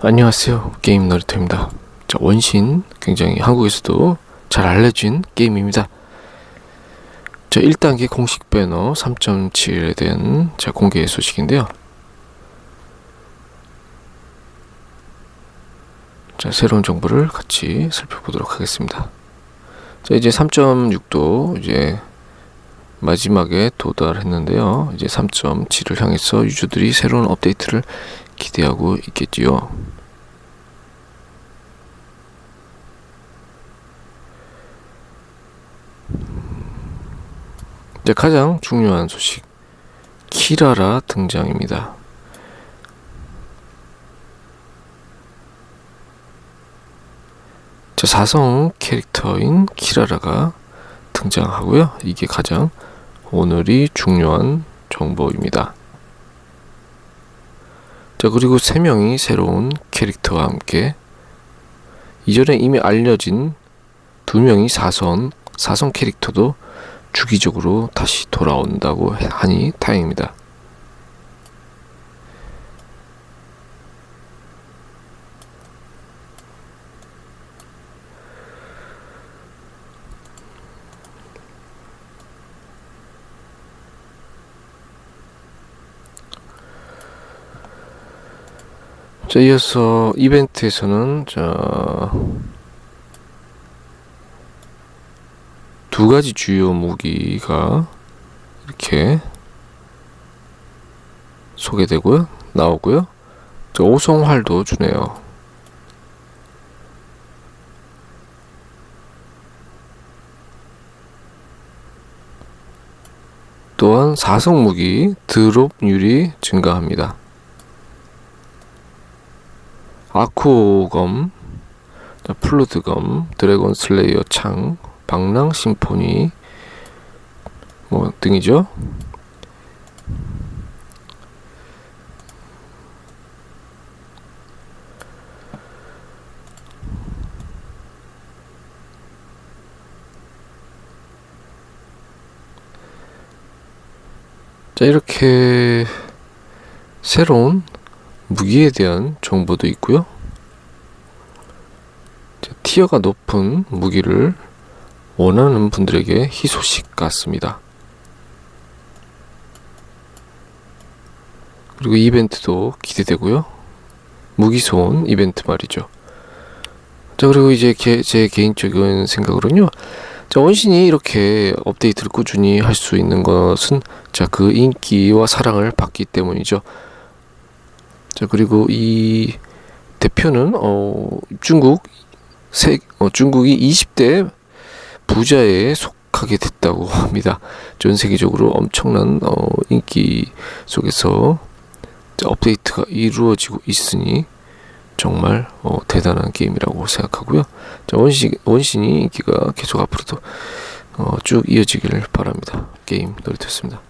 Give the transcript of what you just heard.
안녕하세요. 게임 너리터입니다. 자, 원신 굉장히 한국에서도 잘 알려진 게임입니다. 자, 1단계 공식 배너 3.7에 대한 자, 공개 소식인데요. 자, 새로운 정보를 같이 살펴보도록 하겠습니다. 자, 이제 3.6도 이제 마지막에 도달했는데요. 이제 3.7을 향해서 유저들이 새로운 업데이트를 기대하고 있겠지요. 이제 가장 중요한 소식 키라라 등장입니다. 자, 사성 캐릭터인 키라라가 등장하고요. 이게 가장 오늘이 중요한 정보입니다. 자, 그리고 세 명이 새로운 캐릭터와 함께 이전에 이미 알려진 두 명이 사선, 사선 캐릭터도 주기적으로 다시 돌아온다고 하니 다행입니다. 자, 이어서 이벤트에서는 자, 두 가지 주요 무기가 이렇게 소개되고요. 나오고요. 저 오송활도 주네요. 또한 사성 무기 드롭률이 증가합니다. 아쿠검, 플루드검, 드래곤 슬레이어 창, 방랑 심포니 뭐 등이죠. 자 이렇게 새로운 무기에 대한 정보도 있고요. 자, 티어가 높은 무기를 원하는 분들에게 희소식 같습니다. 그리고 이벤트도 기대되고요. 무기 소원 이벤트 말이죠. 자 그리고 이제 게, 제 개인적인 생각으로는요. 자 원신이 이렇게 업데이트를 꾸준히 할 수 있는 것은 자 그 인기와 사랑을 받기 때문이죠. 자 그리고 이 대표는 어 중국 세 어, 중국이 20대 부자에 속하게 됐다고 합니다. 전 세계적으로 엄청난 어, 인기 속에서 업데이트가 이루어지고 있으니 정말 어, 대단한 게임이라고 생각하고요. 자, 원신 원신이 인기가 계속 앞으로도 어, 쭉 이어지길 바랍니다. 게임 놀이터였습니다.